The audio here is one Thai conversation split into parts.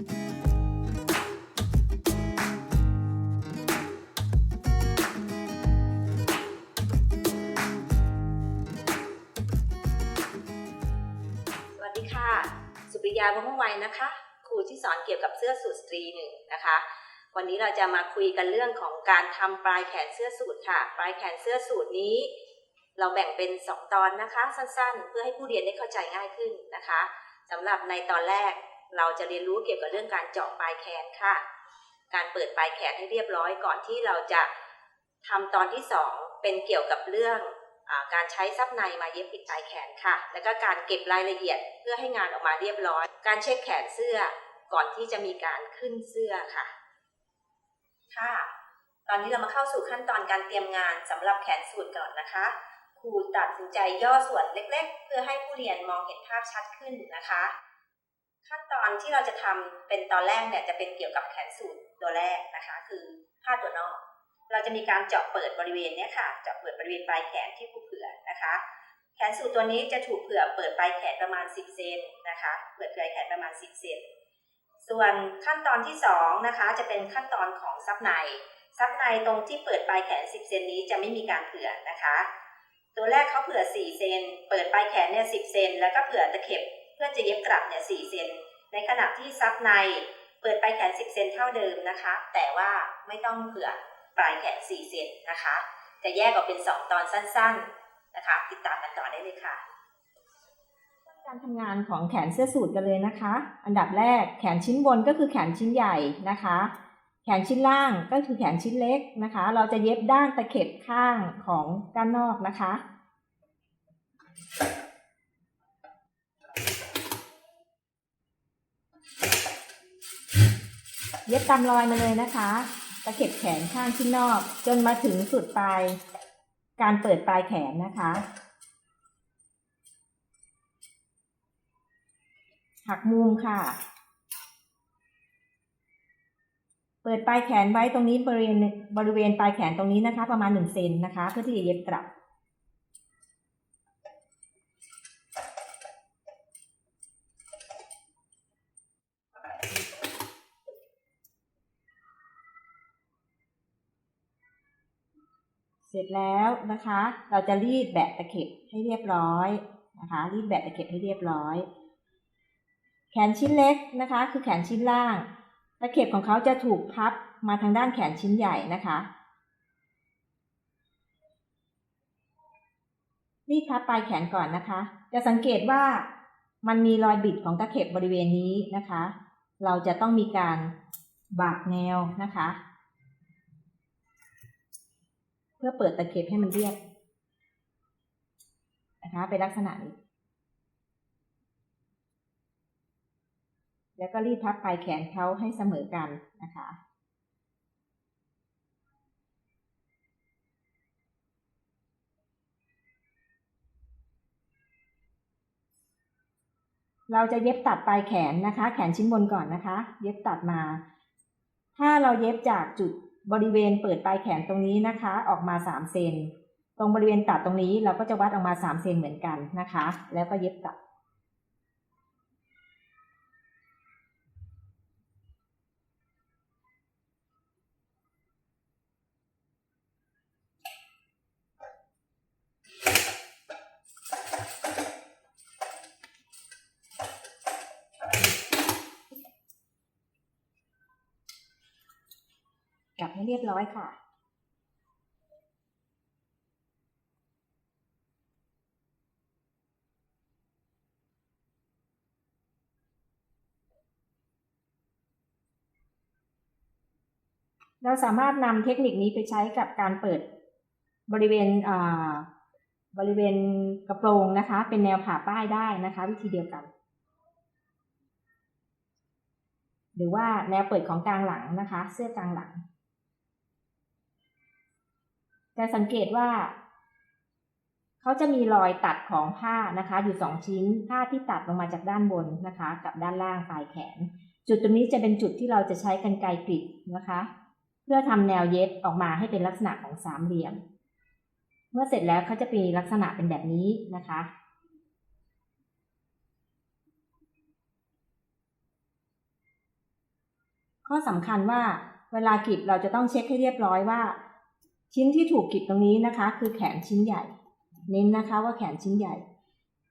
สวัสดีค่ะ สุปริยาวงศ์ไวยนะคะ ครูที่สอนเกี่ยวกับเสื้อสูทสตรีหนึ่งนะคะ วันนี้เราจะมาคุยกันเรื่องของการทำปลายแขนเสื้อสูทค่ะ ปลายแขนเสื้อสูทนี้ เราแบ่งเป็น 2 ตอนนะคะ สั้นๆ เพื่อให้ผู้เรียนได้เข้าใจง่ายขึ้นนะคะสำหรับในตอนแรก เราจะเรียนรู้เกี่ยวกับเรื่องการเจาะปลายแขนค่ะ การเปิดปลายแขนให้เรียบร้อยก่อนที่เราจะทำตอนที่ 2 เป็นเกี่ยวกับเรื่องอการใช้ซับในมาเย็บปิดปลายแขนค่ะ แล้วก็การเก็บรายละเอียดเพื่อให้งานออกมาเรียบร้อย การเช็คแขนเสื้อก่อนที่จะมีการขึ้นเสื้อค่ะ ค่ะ ตอนนี้เรามาเข้าสู่ขั้นตอนการเตรียมงานสำหรับแขนสูตรก่อนนะคะครูตัดสินใจย่อส่วนเล็ก ๆ เพื่อให้ผู้เรียนมองเห็นภาพชัดขึ้นนะคะ ขั้นตอนที่เราจะทำเป็นตอนแรกเนี่ยจะเป็นเกี่ยวกับแขนสูตรตัวแรกนะคะ คือผ้าตัวนอก เราจะมีการเจาะเปิดบริเวณเนี้ยค่ะเจาะเปิดบริเวณปลายแขนที่ผู้เผื่อนะคะ แขนสูตรตัวนี้จะถูกเผื่อเปิดปลายแขนประมาณ 10เซนนะคะ เปิดปลายแขนประมาณ 10เซนส่วนขั้นตอนที่2นะคะจะเป็นขั้นตอนของซับในซับในตรงที่เปิดปลายแขน 10เซนนี้จะไม่มีการเผื่อนะคะ ตัวแรกเขาเผื่อ 4 เซน เปิดปลายแขนเนี่ย10เซนแล้วก็เผื่อตะเข็บ พื่อจะเย็บกลับเนี่ย4เซนในขณะที่ซับในเปิดปลายแขน 10 เซนเท่าเดิมนะคะ แต่ว่าไม่ต้องเผื่อปลายแขน 4 เซนนะคะ จะแยกออกเป็น 2 ตอนสั้นๆนะคะ ติดตามกันต่อได้เลยค่ะ การทำงานของแขนเสื้อสูทกันเลยนะคะ อันดับแรกแขนชิ้นบนก็คือแขนชิ้นใหญ่นะคะ แขนชิ้นล่างก็คือแขนชิ้นเล็กนะคะ เราจะเย็บด้านตะเข็บข้างของด้านนอกนะคะ เย็บตามรอยมาเลยนะคะตะเข็บแขนข้างชิ้นนอก จนมาถึงสุดปลาย การเปิดปลายแขนนะคะ หักมุมค่ะ เปิดปลายแขนไว้ตรงนี้บริเวณบริเวณปลายแขนตรงนี้นะคะ ประมาณหนึ่งเซนนะคะ เพื่อที่จะเย็บกลับ เสร็จแล้วนะคะ เราจะรีดแบะตะเข็บให้เรียบร้อยนะคะ รีดแบะตะเข็บให้เรียบร้อย แขนชิ้นเล็กนะคะ คือแขนชิ้นล่าง ตะเข็บของเขาจะถูกพับมาทางด้านแขนชิ้นใหญ่นะคะรีดพับปลายแขนก่อนนะคะ จะสังเกตว่ามันมีรอยบิดของตะเข็บบริเวณนี้นะคะ เราจะต้องมีการบากแนวนะคะ เพื่อเปิดตะเข็บให้มันเรียบนะคะเป็นลักษณะนี้ แล้วก็รีดพับปลายแขนเขาให้เสมอกันนะคะเราจะเย็บตัดปลายแขนนะคะ แขนชิ้นบนก่อนนะคะ เย็บตัดมา ถ้าเราเย็บจากจุด บริเวณเปิดปลายแขนตรงนี้นะคะ ออกมาสามเซน ตรงบริเวณตัดตรงนี้เราก็จะวัดออกมาสามเซนเหมือนกันนะคะ แล้วก็เย็บตัด กลับให้เรียบร้อยค่ะ เราสามารถนำเทคนิคนี้ไปใช้กับการเปิดบริเวณบริเวณกระโปรงนะคะ เป็นแนวผ่าป้ายได้นะคะ วิธีเดียวกัน หรือว่าแนวเปิดของกลางหลังนะคะ เสื้อกลางหลัง จะสังเกตว่า เขาจะมีรอยตัดของผ้านะคะ อยู่สองชิ้นผ้าที่ตัดลงมาจากด้านบนนะคะ กับด้านล่างปลายแขน จุดตรงนี้จะเป็นจุดที่เราจะใช้กันไกรกรีดนะคะ เพื่อทำแนวเย็บออกมาให้เป็นลักษณะของสามเหลี่ยม เมื่อเสร็จแล้วเขาจะมีลักษณะเป็นแบบนี้นะคะข้อสำคัญว่าเวลากรีดเราจะต้องเช็คให้เรียบร้อยว่า ชิ้นที่ถูกกรีดตรงนี้นะคะ คือแขนชิ้นใหญ่ เน้นนะคะว่าแขนชิ้นใหญ่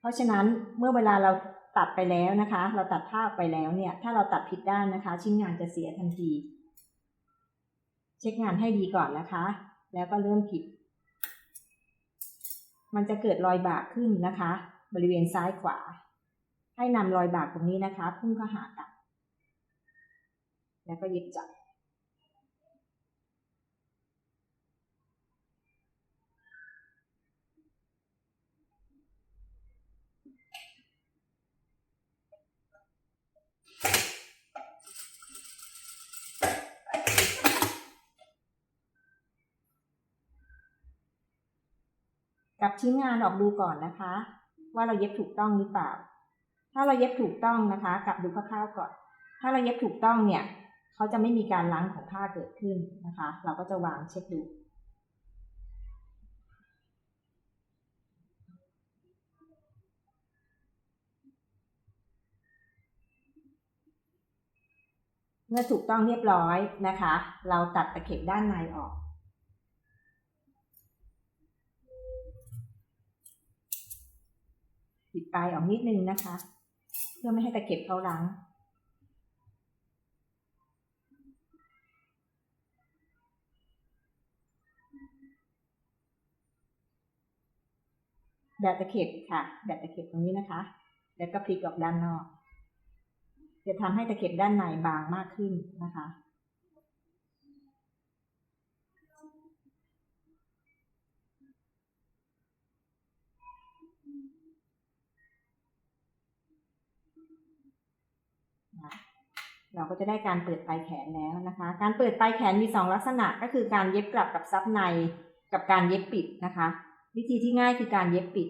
เพราะฉะนั้นเมื่อเวลาเราตัดไปแล้วนะคะ เราตัดผ้าออกไปแล้วเนี่ย ถ้าเราตัดผิดด้านนะคะ ชิ้นงานจะเสียทันที เช็คงานให้ดีก่อนนะคะ แล้วก็เริ่มกรีดมันจะเกิดรอยบากขึ้นนะคะ บริเวณซ้ายขวา ให้นำรอยบากตรงนี้นะคะ พุ่งเข้าหากันแล้วก็เย็บจับ กับชิ้นงานออกดูก่อนนะคะ ว่าเราเย็บถูกต้องหรือเปล่า ถ้าเราเย็บถูกต้องนะคะกลับดูคร่าวๆก่อน ถ้าเราเย็บถูกต้องเนี่ยเขาจะไม่มีการล้างของผ้าเกิดขึ้นนะคะ เราก็จะวางเช็คดูเมื่อถูกต้องเรียบร้อยนะคะ เราตัดตะเข็บด้านในออก ปิดปลายออกนิดนึงนะคะ เพื่อไม่ให้ตะเข็บเขาล้างแบบตะเข็บค่ะแบบตะเข็บตรงนี้นะคะ แล้วก็พลิกออกด้านนอก จะทำให้ตะเข็บด้านในบางมากขึ้นนะคะ เราก็จะได้การเปิดปลายแขนแล้วนะคะ การเปิดปลายแขนมีสองลักษณะก็คือการเย็บกลับกับซับในกับการเย็บปิดนะคะ วิธีที่ง่ายคือการเย็บปิด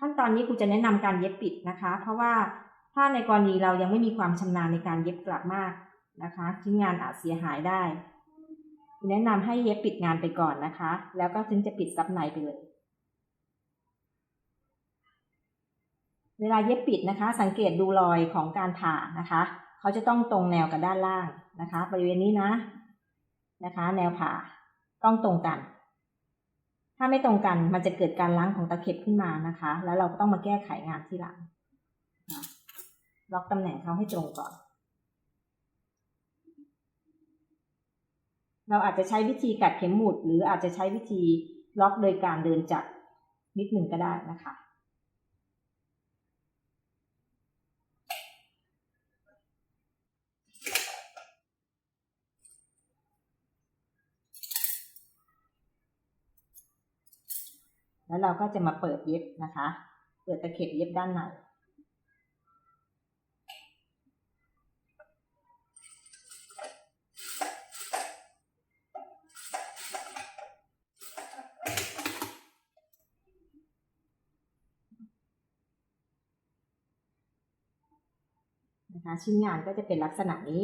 ขั้นตอนนี้ครูจะแนะนำการเย็บปิดนะคะ เพราะว่าถ้าในกรณีเรายังไม่มีความชำนาญในการเย็บกลับมากนะคะชิ้นงานอาจเสียหายได้ครูแนะนำให้เย็บปิดงานไปก่อนนะคะ แล้วก็ถึงจะปิดซับในไปเลย เวลาเย็บปิดนะคะ สังเกตดูรอยของการผ่านะคะ เขาจะต้องตรงแนวกับด้านล่างนะคะ บริเวณนี้นะนะคะ แนวผ่าต้องตรงกัน ถ้าไม่ตรงกันมันจะเกิดการล้างของตะเข็บขึ้นมานะคะ แล้วเราก็ต้องมาแก้ไขงานที่หลังล็อกตำแหน่งเขาให้ตรงก่อน เราอาจจะใช้วิธีกัดเข็มหมุด หรืออาจจะใช้วิธีล็อกโดยการเดินจับนิดหนึ่งก็ได้นะคะ แล้วเราก็จะมาเปิดเย็บนะคะ เปิดตะเข็บเย็บด้านในนะคะชิ้นงานก็จะเป็นลักษณะนี้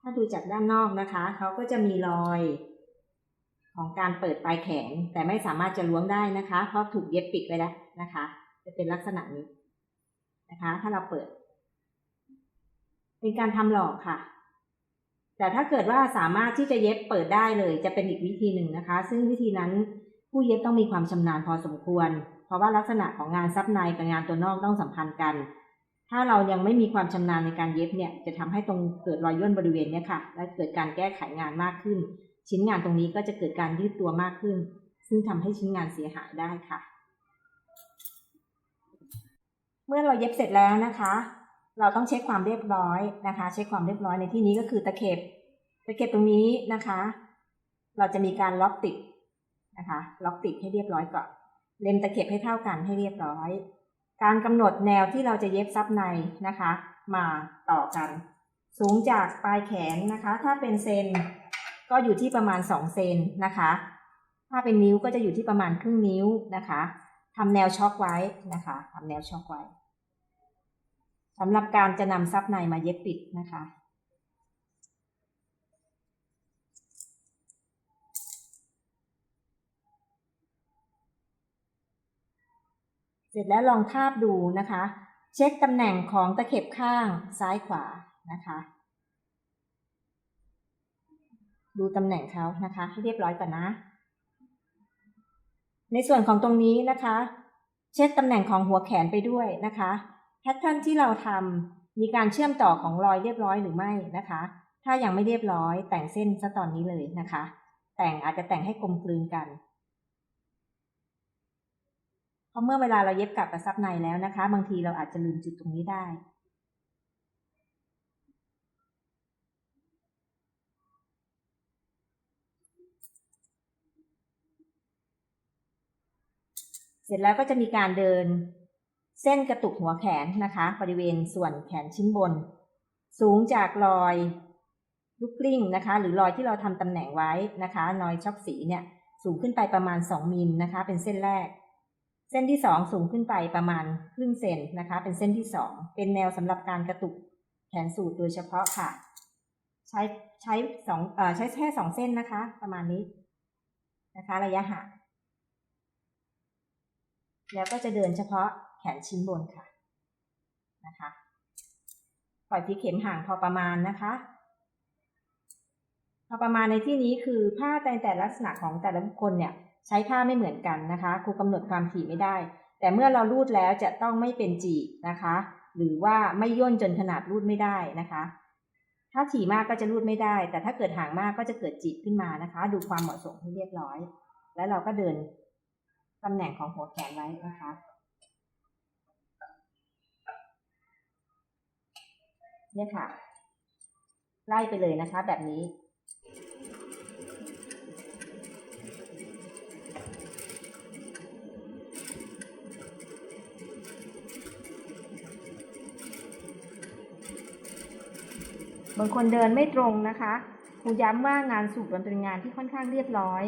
ถ้าดูจากด้านนอกนะคะ เขาก็จะมีรอย ของการเปิดปลายแขน แต่ไม่สามารถจะล้วงได้นะคะ เพราะถูกเย็บปิดไว้แล้วนะคะ จะเป็นลักษณะนี้นะคะ ถ้าเราเปิด เป็นการทำหลอกค่ะ แต่ถ้าเกิดว่าสามารถที่จะเย็บเปิดได้เลย จะเป็นอีกวิธีหนึ่งนะคะ ซึ่งวิธีนั้นผู้เย็บต้องมีความชำนาญพอสมควร เพราะว่าลักษณะของงานซับในกับงานตัวนอกต้องสัมพันธ์กัน ถ้าเรายังไม่มีความชำนาญในการเย็บเนี่ย จะทำให้ตรงเกิดรอยย่นบริเวณเนี้ยค่ะ และเกิดการแก้ไขงานมากขึ้น ชิ้นงานตรงนี้ก็จะเกิดการยืดตัวมากขึ้น ซึ่งทำให้ชิ้นงานเสียหายได้ค่ะ เมื่อเราเย็บเสร็จแล้วนะคะ เราต้องเช็คความเรียบร้อยนะคะ เช็คความเรียบร้อยในที่นี้ก็คือตะเข็บตะเข็บตรงนี้นะคะ เราจะมีการล็อกติดนะคะ ล็อกติดให้เรียบร้อยก่อนเล็มตะเข็บให้เท่ากันให้เรียบร้อย การกำหนดแนวที่เราจะเย็บซับในนะคะ มาต่อกัน สูงจากปลายแขนนะคะ ถ้าเป็นเซน ก็อยู่ที่ประมาณสองเซนนะคะ ถ้าเป็นนิ้วก็จะอยู่ที่ประมาณครึ่งนิ้วนะคะทำแนวช็อกไว้นะคะทำแนวช็อกไว้สำหรับการจะนำซับในมาเย็บปิดนะคะเสร็จแล้วลองทาบดูนะคะ เช็คตำแหน่งของตะเข็บข้างซ้ายขวานะคะ ดูตำแหน่งเขานะคะ ให้เรียบร้อยก่อนนะ ในส่วนของตรงนี้นะคะ เช็คตำแหน่งของหัวแขนไปด้วยนะคะแพทเทิร์นที่เราทำมีการเชื่อมต่อของรอยเรียบร้อยหรือไม่นะคะ ถ้ายังไม่เรียบร้อยแต่งเส้นซะตอนนี้เลยนะคะ แต่งอาจจะแต่งให้กลมกลืนกันเพราะเมื่อเวลาเราเย็บกับกระซับในแล้วนะคะ บางทีเราอาจจะลืมจุดตรงนี้ได้ เส ร็จแล้วก็จะมีการเดินเส้นกระตุกหัวแขนนะคะ บริเวณส่วนแขนชิ้นบน สูงจากรอยลูกกลิ้งนะคะ หรือรอยที่เราทำตำแหน่งไว้นะคะรอยช็อกสีเนี่ยสูงขึ้นไปประมาณ 2มิลนะคะ เป็นเส้นแรก เส้นที่ 2 สูงขึ้นไปประมาณครึ่งเซนนะคะ เป็นเส้นที่ 2 เป็นแนวสำหรับการกระตุกแขนสูตรโดยเฉพาะค่ะ ใช้ใช้สองเอ่อใช้แค่สองเส้นนะคะ ประมาณนี้นะคะ ระยะห่าง แล้วก็จะเดินเฉพาะแขนชิ้นบนค่ะนะคะปล่อยที่เข็มห่างพอประมาณนะคะ พอประมาณในที่นี้คือผ้าในแต่ลักษณะของแต่ละบุคคลเนี่ยใช้ผ้าไม่เหมือนกันนะคะครูกำหนดความถี่ไม่ได้ แต่เมื่อเรารูดแล้วจะต้องไม่เป็นจีนะคะ หรือว่าไม่ย่นจนขนาดรูดไม่ได้นะคะ ถ้าถี่มากก็จะรูดไม่ได้ แต่ถ้าเกิดห่างมากก็จะเกิดจีขึ้นมานะคะ ดูความเหมาะสมให้เรียบร้อย แล้วเราก็เดิน ตำแหน่งของหัวแขนไว้นะคะเนี่ยค่ะ ไล่ไปเลยนะคะ แบบนี้ บางคนเดินไม่ตรงนะคะครูย้ำว่างานสูตรมันเป็นงานที่ค่อนข้างเรียบร้อย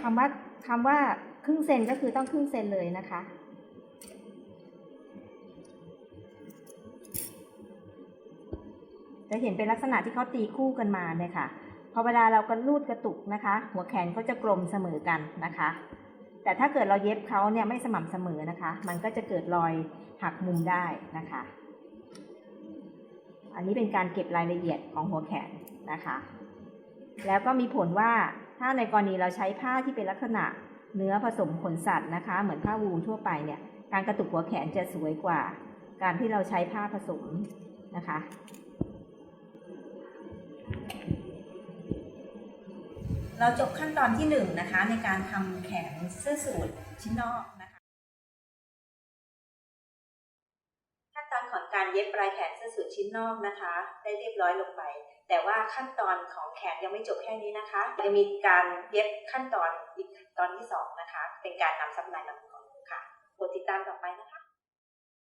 คำว่า คำว่าครึ่งเซนก็คือต้องครึ่งเซนเลยนะคะ จะเห็นเป็นลักษณะที่เขาตีคู่กันมาเนี่ยค่ะ พอเวลาเรากระลูดกระตุกนะคะ หัวแขนก็จะกลมเสมอกันนะคะ แต่ถ้าเกิดเราเย็บเขาเนี่ยไม่สม่ำเสมอนะคะ มันก็จะเกิดรอยหักมุมได้นะคะ อันนี้เป็นการเก็บรายละเอียดของหัวแขนนะคะ แล้วก็มีผลว่า ถ้าในกรณีเราใช้ผ้าที่เป็นลักษณะเนื้อผสมขนสัตว์นะคะ เหมือนผ้าวูลทั่วไปเนี่ย การกระตุกหัวแขนจะสวยกว่า การที่เราใช้ผ้าผสมนะคะ เราจบขั้นตอนที่หนึ่งนะคะในการทำแขนเสื้อสูทชิ้นนอกนะคะ ขั้นตอนของการเย็บปลายแขนเสื้อสูท ชิ้นนอกนะคะ ได้เรียบร้อยลงไป แต่ว่าขั้นตอนของแขนยังไม่จบแค่นี้นะคะยังมีการเย็บขั้นตอนอีกตอนที่สองนะคะ เป็นการนำซับในลำคอค่ะโปรดติดตามต่อไปนะคะ